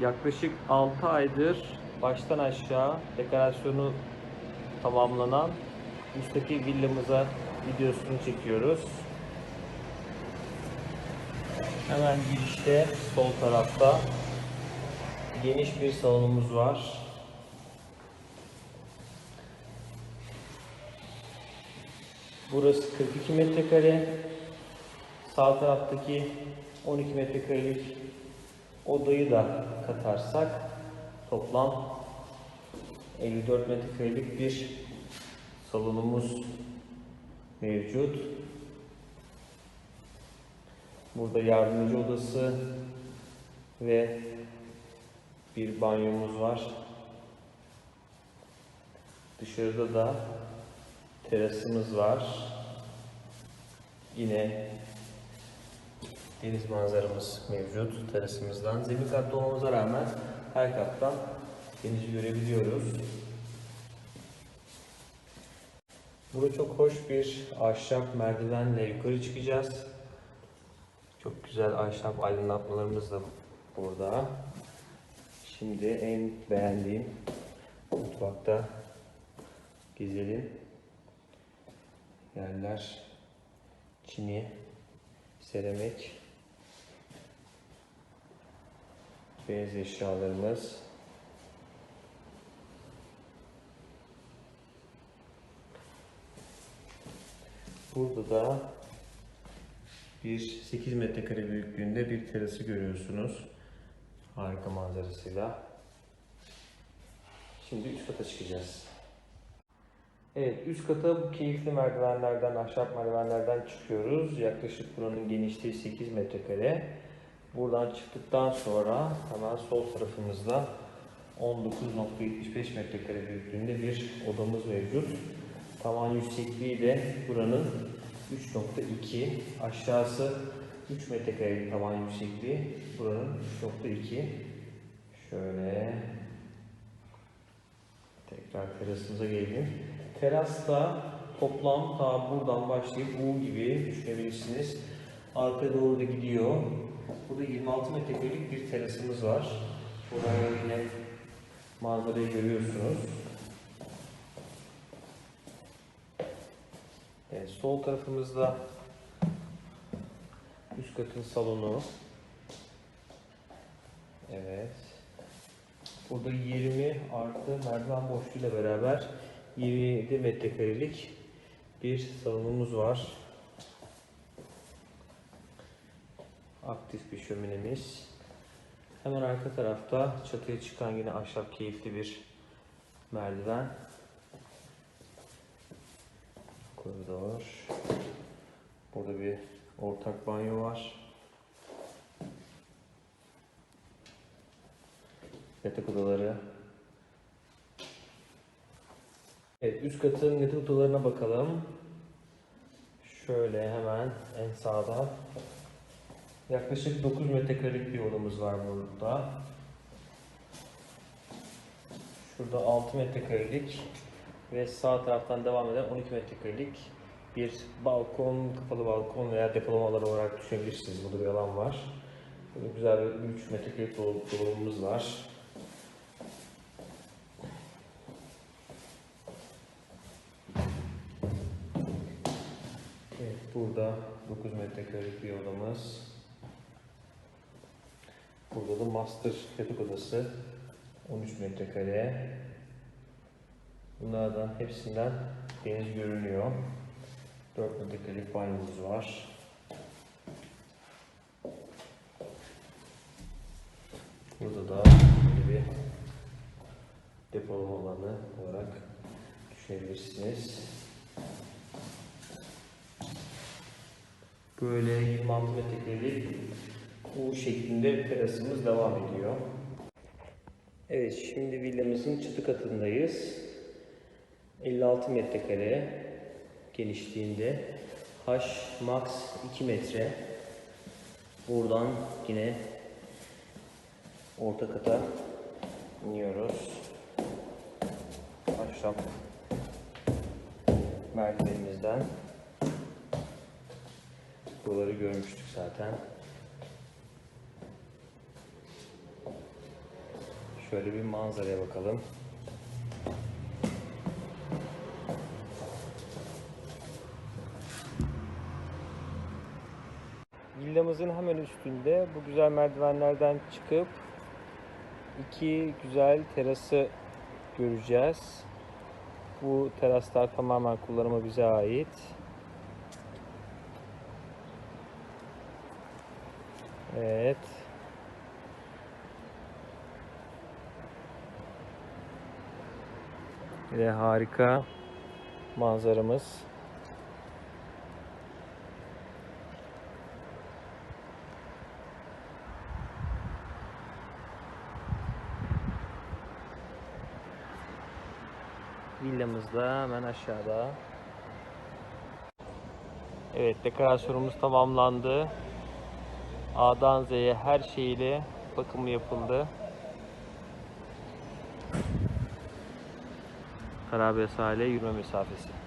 Yaklaşık 6 aydır baştan aşağı dekorasyonu tamamlanan müstakil villamıza videosunu çekiyoruz. Hemen girişte sol tarafta geniş bir salonumuz var. Burası 42 metrekare. Sağ taraftaki 12 metrekarelik odayı da katarsak toplam 54 metrekarelik bir salonumuz mevcut. Burada yardımcı odası ve bir banyomuz var. Dışarıda da terasımız var. Yine deniz manzaramız mevcut terasımızdan. Zemin katta olmamıza rağmen her kattan denizi görebiliyoruz. Burada çok hoş bir ahşap merdivenle yukarı çıkacağız. Çok güzel ahşap aydınlatmalarımız da burada. Şimdi en beğendiğim mutfakta gezelim. Yerler çini, seramik, beyaz eşyalarımız. Burada da bir 8 metrekare büyüklüğünde bir terası görüyorsunuz. Harika manzarasıyla. Şimdi üst kata çıkacağız. Evet, üst kata bu keyifli merdivenlerden, ahşap merdivenlerden çıkıyoruz. Yaklaşık buranın genişliği 8 metrekare. Buradan çıktıktan sonra hemen sol tarafımızda 19.75 metrekare büyüklüğünde bir odamız mevcut. Tavan yüksekliği de buranın 3.2, aşağısı 3 metrekare tavan yüksekliği, buranın 3.2. Şöyle tekrar terasımıza gelelim. Terasta toplam ta buradan başlayıp U gibi düşünebilirsiniz. Arkaya doğru da gidiyor. Burada 26 metrekarelik bir terasımız var. Buraya yine manzarayı görüyorsunuz. Evet, sol tarafımızda üst katın salonu. Evet. Burada 20 artı merdiven boşluğuyla beraber 27 metrekarelik bir salonumuz var. Aktif bir şöminemiz. Hemen arka tarafta çatıya çıkan yine ahşap keyifli bir merdiven. Koridor. Burada bir ortak banyo var. Yatak odaları. Evet, üst katın yatak odalarına bakalım. Şöyle hemen en sağda. Yaklaşık 9 metrekarelik bir odamız var burada. Şurada 6 metrekarelik ve sağ taraftan devam eden 12 metrekarelik bir balkon, kapalı balkon veya depolama olarak düşünebilirsiniz. Burada bir alan var. Burada güzel bir 3 metrekarelik dolabımız var. Evet, burada 9 metrekarelik bir odamız. Burada da master yatak odası 13 metrekare. Bunlardan hepsinden deniz görünüyor. 4 metrekarelik banyomuz var. Burada da böyle bir depolama alanı olarak düşünebilirsiniz. Böyle 26 metrekarelik U şeklinde terasımız devam ediyor. Evet, şimdi villamızın çatı katındayız. 56 metrekare genişliğinde. H max 2 metre. Buradan yine orta kata iniyoruz. Ahşap merdivenimizden. Buraları görmüştük zaten. Şöyle bir manzaraya bakalım. Villamızın hemen üstünde bu güzel merdivenlerden çıkıp iki güzel terası göreceğiz. Bu teraslar tamamen kullanıma bize ait. Evet. Ve harika manzaramız. Villamız da hemen aşağıda. Evet dekorasyonumuz tamamlandı. A'dan Z'ye her şeyiyle bakımı yapıldı. Harabe sahile yürüme mesafesi.